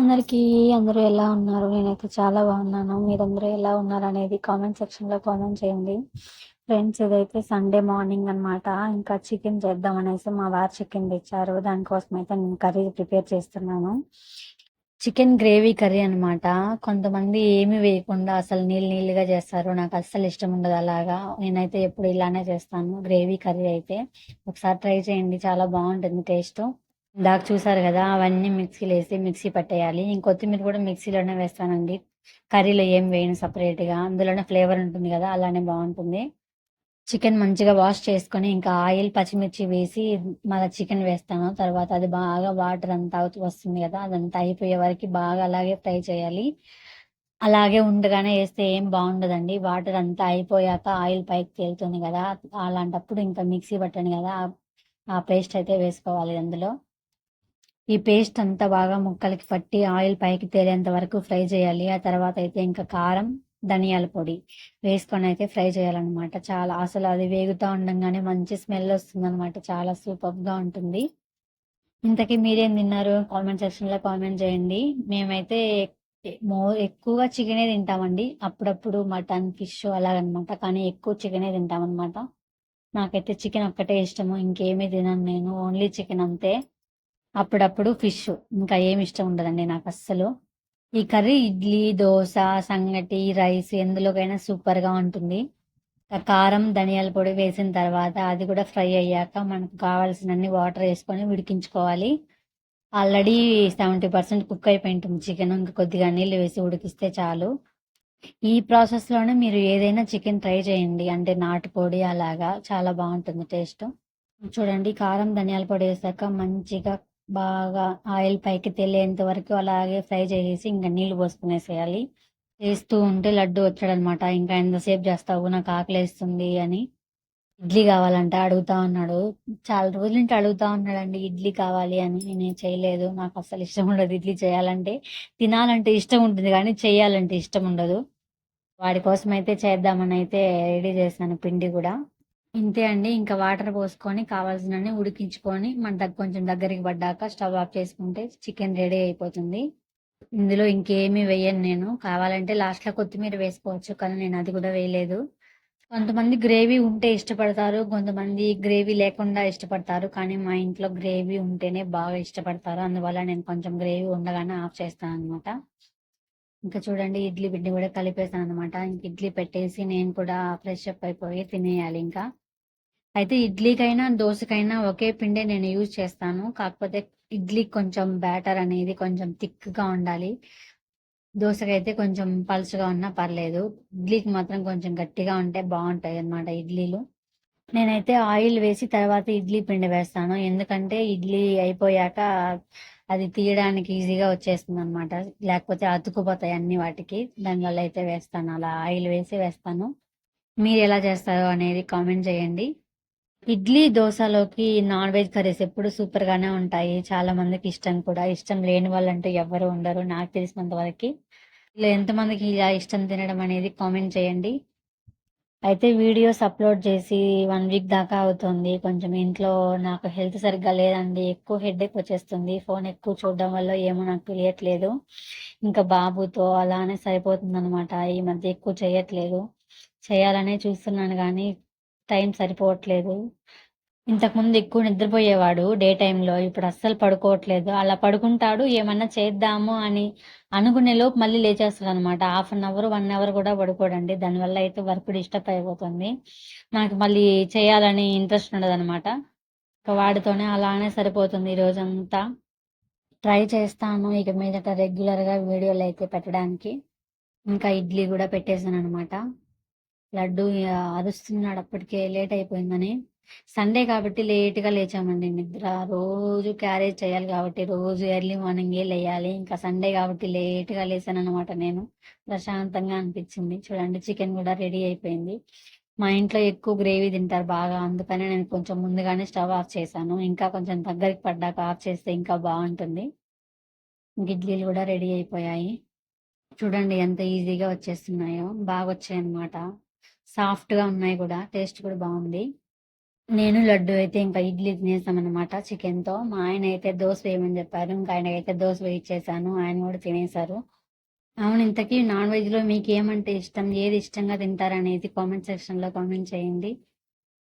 అందరికీ అందరూ ఎలా ఉన్నారు? నేనైతే చాలా బాగున్నాను. మీరందరూ ఎలా ఉన్నారు అనేది కామెంట్ సెక్షన్లో కామెంట్ చేయండి. ఫ్రెండ్స్ ఇదైతే సండే మార్నింగ్ అన్నమాట. ఇంకా చికెన్ చేద్దాం అనేసి మా వారు చికెన్ తెచ్చారు. దానికోసం అయితే నేను కర్రీ ప్రిపేర్ చేస్తున్నాను. చికెన్ గ్రేవీ కర్రీ అనమాట కొంతమంది ఏమి వేయకుండా అసలు నీళ్ళు నీళ్ళుగా చేస్తారు. నాకు అస్సలు ఇష్టం ఉండదు అలాగా. నేనైతే ఎప్పుడు ఇలానే చేస్తాను. గ్రేవీ కర్రీ అయితే. ఒకసారి ట్రై చేయండి. చాలా బాగుంటుంది టేస్ట్. ఇందాక చూసారు కదా అవన్నీ మిక్సీలో వేసి మిక్సీ పట్టేయాలి. ఇంకొత్తిమీర కూడా మిక్సీలోనే వేస్తానండి. కర్రీలో ఏం వేయను సపరేట్గా. గా అందులోనే ఫ్లేవర్ ఉంటుంది కదా అలానే బాగుంటుంది. చికెన్ మంచిగా వాష్ చేసుకొని ఇంకా ఆయిల్ పచ్చిమిర్చి వేసి మళ్ళీ చికెన్ వేస్తాను. తర్వాత అది బాగా వాటర్ అంతా అవుతూ వస్తుంది కదా అదంతా అయిపోయే వరకు బాగా అలాగే ఫ్రై చేయాలి. అలాగే ఉండగానే వేస్తే ఏం బాగుండదండి. వాటర్ అంతా అయిపోయాక ఆయిల్ పైకి తేలుతుంది కదా అలాంటప్పుడు ఇంకా మిక్సీ పట్టండి కదా ఆ పేస్ట్ అయితే వేసుకోవాలి అందులో. ఈ పేస్ట్ అంతా బాగా ముక్కలకి పట్టి ఆయిల్ పైకి తేలేంత వరకు ఫ్రై చేయాలి. ఆ తర్వాత అయితే ఇంకా కారం ధనియాల పొడి వేసుకొని అయితే ఫ్రై చేయాలన్నమాట. చాలా అసలు అది వేగుతూ ఉండగానే మంచి స్మెల్ వస్తుంది అనమాట చాలా సూపర్గా ఉంటుంది. ఇంతకీ మీరేం తిన్నారు? కామెంట్ సెక్షన్లో కామెంట్ చేయండి. మేమైతే మో ఎక్కువగా చికెనే తింటామండి. అప్పుడప్పుడు మటన్ ఫిష్ అలాగనమాట. కానీ ఎక్కువ చికెనే తింటాం అనమాట నాకైతే చికెన్ ఒక్కటే ఇష్టము. ఇంకేమీ తినను నేను. ఓన్లీ చికెన్ అంతే. అప్పుడప్పుడు ఫిష్ ఇంకా ఏమి ఇష్టం ఉండదండి నాకు అస్సలు. ఈ కర్రీ ఇడ్లీ దోశ సంగటి రైస్ ఎందులోకైనా సూపర్గా ఉంటుంది. కారం ధనియాల పొడి వేసిన తర్వాత అది కూడా ఫ్రై అయ్యాక మనకు కావాల్సినన్ని వాటర్ వేసుకొని ఉడికించుకోవాలి. ఆల్రెడీ సెవెంటీ పర్సెంట్ కుక్ అయిపోయి ఉంటుంది చికెన్ ఇంకా కొద్దిగా నీళ్ళు వేసి ఉడికిస్తే చాలు. ఈ ప్రాసెస్లోనే మీరు ఏదైనా చికెన్ ట్రై చేయండి. అంటే నాటుకోడి అలాగా చాలా బాగుంటుంది టేస్ట్. చూడండి కారం ధనియాల పొడి వేసాక మంచిగా బాగా ఆయిల్ పైకి తెలియంత వరకు అలాగే ఫ్రై చేసేసి ఇంకా నీళ్ళు పోసుకునేసేయాలి. చేస్తూ ఉంటే లడ్డు వచ్చాడనమాట. ఇంకా ఎంతసేపు చేస్తావు? నాకు ఆకలేస్తుంది అని ఇడ్లీ కావాలంటే అడుగుతా ఉన్నాడు. చాలా రోజుల నుంచి అడుగుతా ఉన్నాడండి ఇడ్లీ కావాలి అని. నేను చేయలేదు. నాకు అసలు ఇష్టం ఉండదు ఇడ్లీ చేయాలంటే. తినాలంటే ఇష్టం ఉంటుంది కానీ చేయాలంటే ఇష్టం ఉండదు. వాడి కోసం అయితే చేద్దామని అయితే రెడీ చేశాను పిండి కూడా. ఇంతే అండి. ఇంకా వాటర్ పోసుకొని కావాల్సినన్ని ఉడికించుకొని మన దగ్గర కొంచెం దగ్గరికి పడ్డాక స్టవ్ ఆఫ్ చేసుకుంటే చికెన్ రెడీ అయిపోతుంది. ఇందులో ఇంకేమీ వేయను నేను. కావాలంటే లాస్ట్లో కొత్తిమీర వేసుకోవచ్చు కానీ నేను అది కూడా వేయలేదు. కొంతమంది గ్రేవీ ఉంటే ఇష్టపడతారు కొంతమంది గ్రేవీ లేకుండా ఇష్టపడతారు కానీ మా ఇంట్లో గ్రేవీ ఉంటేనే బాగా ఇష్టపడతారు. అందువల్ల నేను కొంచెం గ్రేవీ ఉండగానే ఆఫ్ చేస్తాను అనమాట ఇంకా చూడండి ఇడ్లీ పిండి కూడా కలిపేసాను అనమాట ఇంక ఇడ్లీ పెట్టేసి నేను కూడా ఫ్రెష్ అప్ అయిపోయి తినేయాలి ఇంకా. అయితే ఇడ్లీకైనా దోశకైనా ఒకే పిండే నేను యూజ్ చేస్తాను. కాకపోతే ఇడ్లీ కొంచెం బ్యాటర్ అనేది కొంచెం థిక్గా ఉండాలి. దోశకైతే కొంచెం పలుచగా ఉన్నా పర్లేదు. ఇడ్లీకి మాత్రం కొంచెం గట్టిగా ఉంటే బాగుంటాయి అన్నమాట ఇడ్లీలు. నేనైతే ఆయిల్ వేసి తర్వాత ఇడ్లీ పిండి వేస్తాను. ఎందుకంటే ఇడ్లీ అయిపోయాక అది తీయడానికి ఈజీగా వచ్చేస్తుంది అనమాట లేకపోతే అతుకుపోతాయి అన్ని వాటికి. దానివల్ల అయితే వేస్తాను. అలా ఆయిల్ వేసి వేస్తాను. మీరు ఎలా చేస్తారో అనేది కామెంట్ చేయండి. ఇడ్లీ దోశలోకి నాన్ వెజ్ కర్రీస్ ఎప్పుడు సూపర్ గానే ఉంటాయి. చాలా మందికి ఇష్టం కూడా. ఇష్టం లేని వాళ్ళంటూ ఎవరు ఉండరు. నాకు తెలిసినంత వరకు. ఇలా ఎంతమందికి ఇలా ఇష్టం తినడం అనేది కామెంట్ చేయండి. అయితే వీడియోస్ అప్లోడ్ చేసి వన్ వీక్ దాకా అవుతుంది. కొంచెం ఇంట్లో నాకు హెల్త్ సరిగ్గా లేదండి. ఎక్కువ హెడేక్ వచ్చేస్తుంది. ఫోన్ ఎక్కువ చూడడం వల్ల ఏమో నాకు తెలియట్లేదు. ఇంకా బాబుతో అలానే సరిపోతుంది అనమాట ఈ మధ్య ఎక్కువ చేయట్లేదు. చేయాలనే చూస్తున్నాను కానీ టైం సరిపోవట్లేదు. ఇంతకుముందు ఎక్కువ నిద్రపోయేవాడు డే టైంలో ఇప్పుడు అస్సలు పడుకోవట్లేదు. అలా పడుకుంటాడు ఏమన్నా చేద్దాము అని అనుకునే లోపు మళ్ళీ లేచేస్తాడు అనమాట half an hour one hour కూడా పడుకోడండి. దానివల్ల అయితే వర్క్ డిస్టర్బ్ అయిపోతుంది. నాకు మళ్ళీ చేయాలని ఇంట్రెస్ట్ ఉండదు అనమాట వాడితోనే అలానే సరిపోతుంది ఈ రోజంతా. ట్రై చేస్తాను ఇక మీదట రెగ్యులర్గా వీడియోలు అయితే పెట్టడానికి. ఇంకా ఇడ్లీ కూడా పెట్టేశాను అనమాట లడ్డు అరుస్తున్నాడు అప్పటికే లేట్ అయిపోయిందని. సండే కాబట్టి లేట్గా లేచామండి. నిద్ర రోజు క్యారేజ్ చేయాలి కాబట్టి రోజు ఎర్లీ మార్నింగ్ ఏ లేయాలి. ఇంకా సండే కాబట్టి లేట్గా లేసాను అనమాట నేను. ప్రశాంతంగా అనిపించింది. చూడండి చికెన్ కూడా రెడీ అయిపోయింది. మా ఇంట్లో ఎక్కువ గ్రేవీ తింటారు బాగా. అందుకని నేను కొంచెం ముందుగానే స్టవ్ ఆఫ్ చేశాను. ఇంకా కొంచెం దగ్గరికి పడ్డాక ఆఫ్ చేస్తే ఇంకా బాగుంటుంది. ఇంక ఇడ్లీలు కూడా రెడీ అయిపోయాయి. చూడండి ఎంత ఈజీగా వచ్చేస్తున్నాయో. బాగా వచ్చాయి అన్నమాట సాఫ్ట్గా ఉన్నాయి కూడా టేస్ట్ కూడా బాగుంది. నేను లడ్డు అయితే ఇంకా ఇడ్లీ తినేసామన్నమాట అనమాట చికెన్తో మా ఆయన అయితే దోశ వేయమని చెప్పారు. ఇంకా ఆయనకైతే దోశ వేయించేసాను ఆయన కూడా తినేశారు అవును ఇంతకీ నాన్ వెజ్లో మీకు ఏమంటే ఇష్టం? ఏది ఇష్టంగా తింటారనేది కామెంట్ సెక్షన్లో కామెంట్ చేయండి.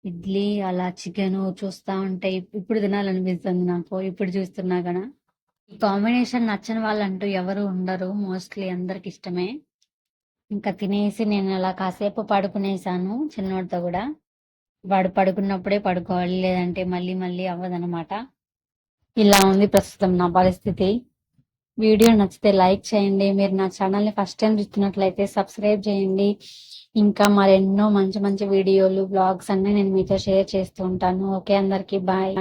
ఇడ్లీ అలా చికెన్ చూస్తా ఉంటే ఇప్పుడు తినాలనిపిస్తుంది నాకు. ఇప్పుడు చూస్తున్నా కదా ఈ కాంబినేషన్ నచ్చని వాళ్ళంటూ ఎవరు ఉండరు. మోస్ట్లీ అందరికి ఇష్టమే. ఇంకా తినేసి నేను అలా కాసేపు పడుకునేసాను చిన్నోడితో కూడా. వాడు పడుకున్నప్పుడే పడుకోవాలి లేదంటే మళ్ళీ మళ్ళీ అవ్వదనమాట ఇలా ఉంది ప్రస్తుతం నా పరిస్థితి. వీడియో నచ్చితే లైక్ చేయండి. మీరు నా ఛానల్ని ఫస్ట్ టైం చూస్తున్నట్లయితే సబ్స్క్రైబ్ చేయండి. ఇంకా మరెన్నో మంచి మంచి వీడియోలు బ్లాగ్స్ అన్ని నేను మీతో షేర్ చేస్తూ ఉంటాను. ఓకే అందరికీ బాయ్.